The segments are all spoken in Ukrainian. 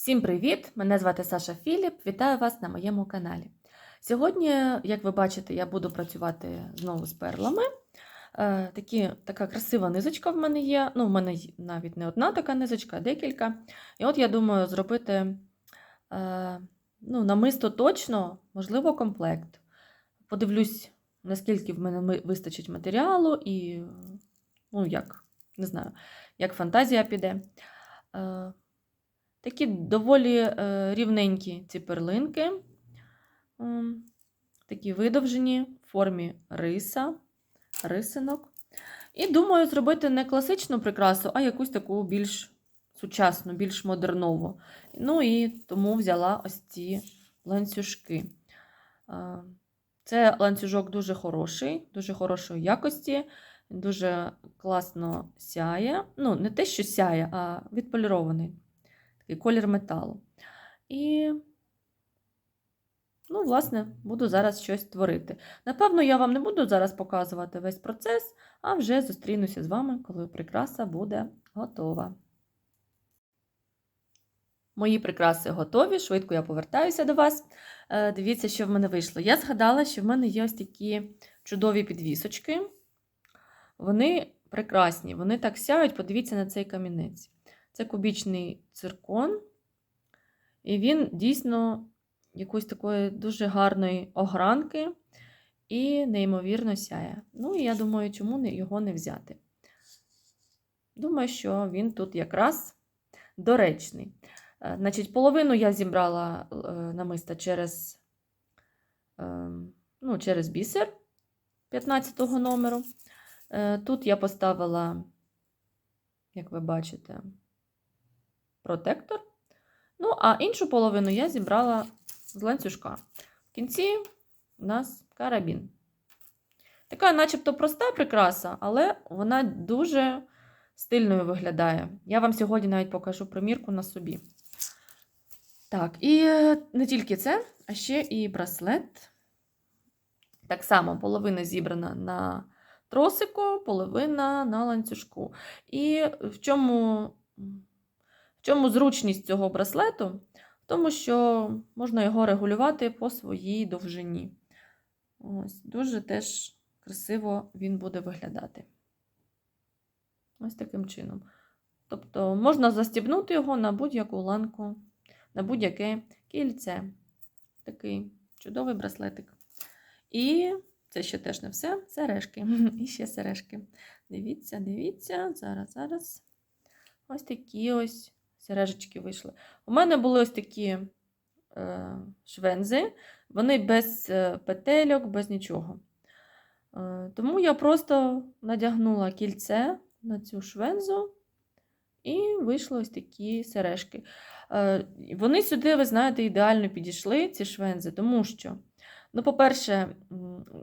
Всім привіт! Мене звати Саша Філіп. Вітаю вас на моєму каналі. Сьогодні, як ви бачите, я буду працювати знову з перлами. Е, такі, така красива низочка в мене є. Ну, в мене навіть не одна така низочка, а декілька. І от я думаю зробити е, ну, намисто точно, можливо, комплект. Подивлюсь, наскільки в мене вистачить матеріалу і, ну, як, не знаю, як фантазія піде. Такі доволі е, рівненькі ці перлинки, такі видовжені в формі риса, рисинок. І думаю зробити не класичну прикрасу, а якусь таку більш сучасну, більш модернову. Ну і тому взяла ось ці ланцюжки. Е, Це ланцюжок дуже хороший, дуже хорошої якості, дуже класно сяє. Ну, не те, що сяє, а відполірований такий колір металу. І, ну, власне, буду зараз щось творити. Напевно, я вам не буду зараз показувати весь процес, а вже зустрінуся з вами, коли прикраса буде готова. Мої прикраси готові, швидко я повертаюся до вас. Е, Дивіться, що в мене вийшло. Я згадала, що в мене є ось такі чудові підвісочки. Вони прекрасні, вони так сяють, подивіться на цей камінець. Це кубічний циркон, і він дійсно якоїсь такої дуже гарної огранки і неймовірно сяє. Ну, і я думаю, чому його не взяти. Думаю, що він тут якраз доречний. Е, Значить, половину я зібрала е, намиста через, е, ну, через бісер 15 номеру. Тут я поставила, як ви бачите, протектор. Ну, а іншу половину я зібрала з ланцюжка. В кінці у нас карабін. Така, начебто, проста прикраса, але вона дуже стильною виглядає. Я вам сьогодні навіть покажу примірку на собі. Так, і е, не тільки це, а ще і браслет. Так само половина зібрана на тросику, половина на ланцюжку. І в чому в чому зручність цього браслету? В тому, що можна його регулювати по своїй довжині. Ось, дуже теж красиво він буде виглядати. Ось таким чином. Тобто можна застібнути його на будь-яку ланку, на будь-яке кільце. Такий чудовий браслетик. І це ще теж не все. Сережки. І ще сережки. Дивіться, дивіться, зараз, зараз. Ось такі ось сережечки вийшли. У мене були ось такі е, швензи, вони без е, петельок, без нічого. Е, тому я просто надягнула кільце на цю швензу, і вийшли ось такі сережки. Е, вони сюди, ви знаєте, ідеально підійшли, ці швензи, тому що, ну, по-перше,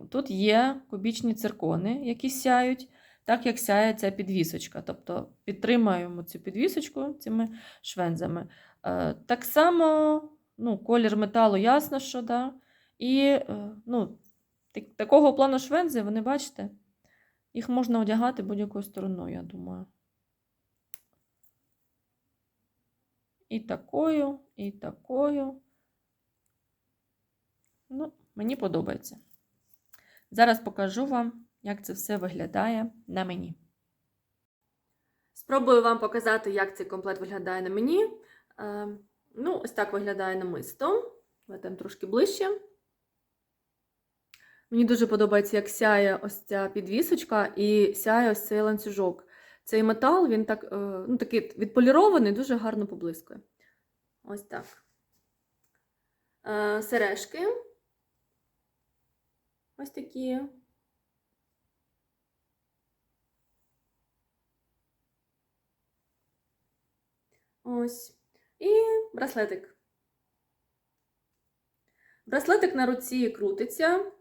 тут є кубічні циркони, які сяють так як сяє ця підвісочка. Тобто підтримуємо цю підвісочку цими швензами. Е, Так само ну, колір металу ясно, що да. І е, ну, так- такого плану швензи, вони бачите, їх можна одягати будь-якою стороною, я думаю. І такою, і такою. Ну, мені подобається. Зараз покажу вам як це все виглядає на мені. Спробую вам показати, як цей комплект виглядає на мені. Е, ну, ось так виглядає намисто. Давайте трошки ближче. Мені дуже подобається, як сяє ось ця підвісочка і сяє ось цей ланцюжок. Цей метал, він так, е, ну, такий відполірований, дуже гарно поблискує. Ось так. Е, сережки. Ось такі. Ось. І браслетик. Браслетик на руці крутиться,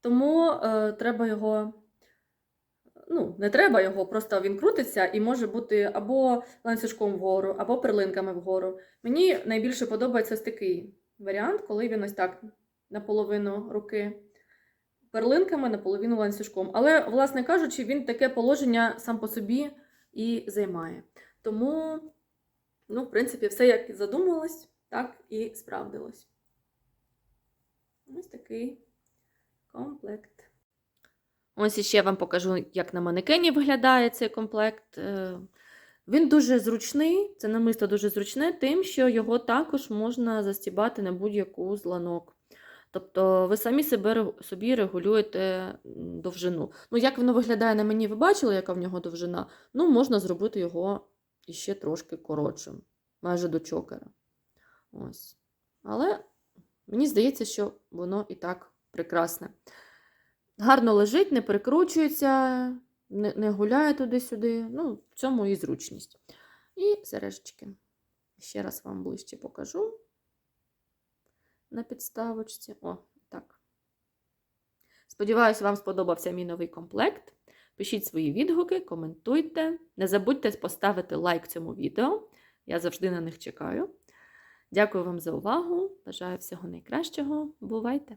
тому е, треба його. Ну, не треба його, просто він крутиться і може бути або ланцюжком вгору, або перлинками вгору. Мені найбільше подобається ось такий варіант, коли він ось так наполовину руки перлинками, наполовину ланцюжком. Але, власне кажучи, він таке положення сам по собі і займає. Тому Ну, в принципі, все як і задумалось, так і справдилось. Ось такий комплект. Ось іще вам покажу, як на манекені виглядає цей комплект. Е, Він дуже зручний, це намисто дуже зручне, тим, що його також можна застібати на будь-яку з ланок. Тобто ви самі себе, собі регулюєте довжину. Ну, як воно виглядає на мені, ви бачили, яка в нього довжина? Ну, можна зробити його іще трошки коротшим, майже до чокера. Ось. Але мені здається, що воно і так прекрасне. Гарно лежить, не перекручується, не, не гуляє туди-сюди. Ну, в цьому і зручність. І сережечки. Ще раз вам ближче покажу на підставочці. О, так. Сподіваюся, вам сподобався мій новий комплект. Пишіть свої відгуки, коментуйте. Не забудьте поставити лайк цьому відео. Я завжди на них чекаю. Дякую вам за увагу. Бажаю всього найкращого. Бувайте!